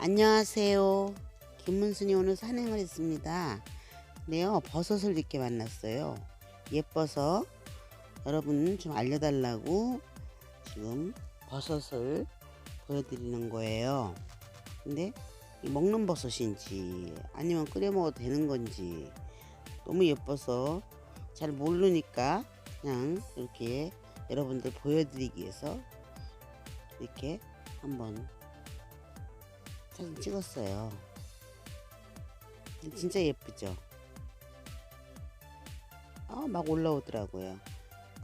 안녕하세요. 김문순이 오늘 산행을 했습니다. 네요, 버섯을 이렇게 만났어요. 예뻐서 여러분 좀 알려달라고 지금 버섯을 보여드리는 거예요. 근데 이 먹는 버섯인지 아니면 끓여 먹어도 되는 건지 너무 예뻐서 잘 모르니까 그냥 이렇게 여러분들 보여드리기 위해서 이렇게 한번 사진 찍었어요. 진짜 예쁘죠? 아, 막 올라오더라고요.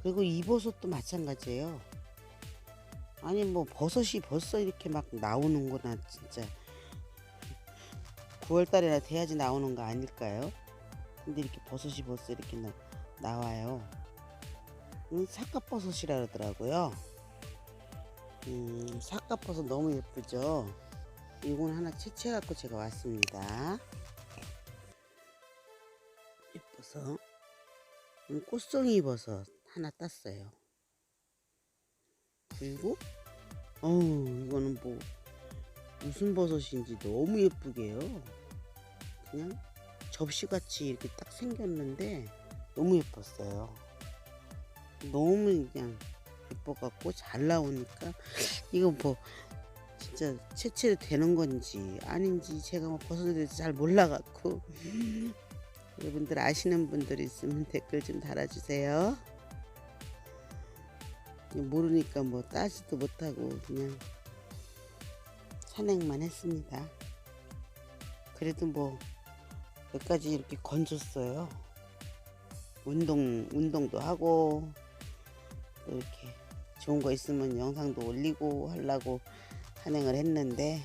그리고 이 버섯도 마찬가지예요. 아니 뭐 버섯이 벌써 이렇게 막 나오는구나 진짜 9월달이나 돼야지 나오는 거 아닐까요? 근데 이렇게 버섯이 벌써 이렇게 나, 나와요. 음, 사과버섯이라 그러더라고요. 음, 사과버섯 너무 예쁘죠? 이건 하나 채취해갖고 제가 왔습니다. 예뻐서 음, 꽃송이 버섯 하나 땄어요. 그리고 어우 이거는 뭐 무슨 버섯인지 너무 예쁘게요. 그냥 접시같이 이렇게 딱 생겼는데 너무 예뻤어요. 너무 그냥 예뻐갖고 잘 나오니까 이거 뭐 진짜 채취 되는 건지 아닌지 제가 뭐 버섯에 대해서 잘 몰라갖고 여러분들 아시는 분들 있으면 댓글 좀 달아주세요. 모르니까 뭐 따지도 못하고 그냥 산행만 했습니다. 그래도 뭐 몇 가지 이렇게 건졌어요. 운동 운동도 하고 또 이렇게 좋은 거 있으면 영상도 올리고 하려고 산행을 했는데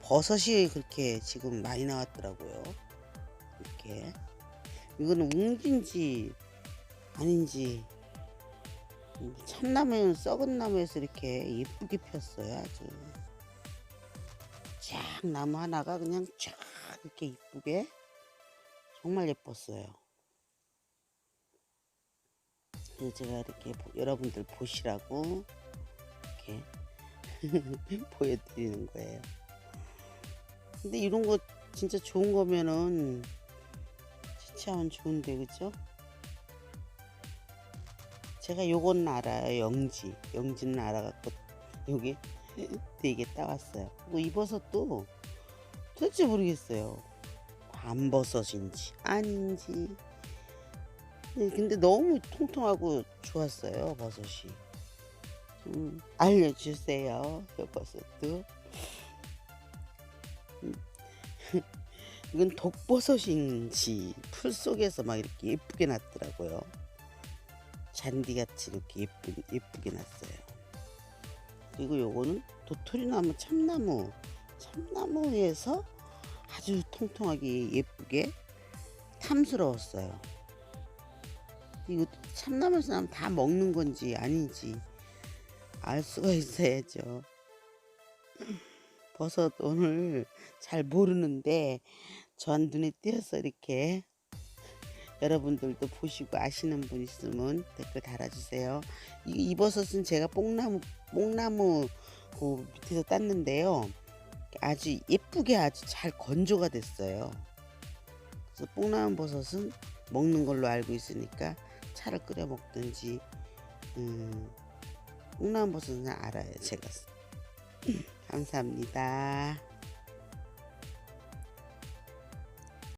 버섯이 그렇게 지금 많이 나왔더라고요. 이렇게. 이거는 웅진지 아닌지 참나무는 썩은 나무에서 이렇게 예쁘게 폈어요 아주. 쫙 나무 하나가 그냥 쫙 이렇게 이쁘게 정말 예뻤어요. 그래서 제가 이렇게 보- 여러분들 보시라고 이렇게 보여드리는 거예요. 근데 이런 거 진짜 좋은 거면은 채취하면 좋은데 그죠? 제가 요건 알아요 영지. 영지는 알아갖고 여기 되게 따왔어요. 그리고 이 버섯도 도대체 모르겠어요. 밤버섯인지 아닌지. 네, 근데 너무 통통하고 좋았어요 버섯이 좀 알려주세요 이 버섯도 음. 이건 독버섯인지 풀 속에서 막 이렇게 예쁘게 났더라고요. 잔디같이 이렇게 예쁘, 예쁘게 났어요. 그리고 요거는 도토리나무 참나무 참나무에서 아주 통통하게 예쁘게 탐스러웠어요. 이거 참나무에서 나면 다 먹는 건지 아닌지 알 수가 있어야죠. 버섯 오늘 잘 모르는데 전 눈에 띄어서 이렇게 여러분들도 보시고 아시는 분 있으면 댓글 달아주세요. 이, 이 버섯은 제가 뽕나무 뽕나무 그 밑에서 땄는데요. 아주 예쁘게 아주 잘 건조가 됐어요. 그래서 뽕나무 버섯은 먹는 걸로 알고 있으니까 차를 끓여 먹든지 음, 뽕나무 버섯은 알아요 제가. 감사합니다.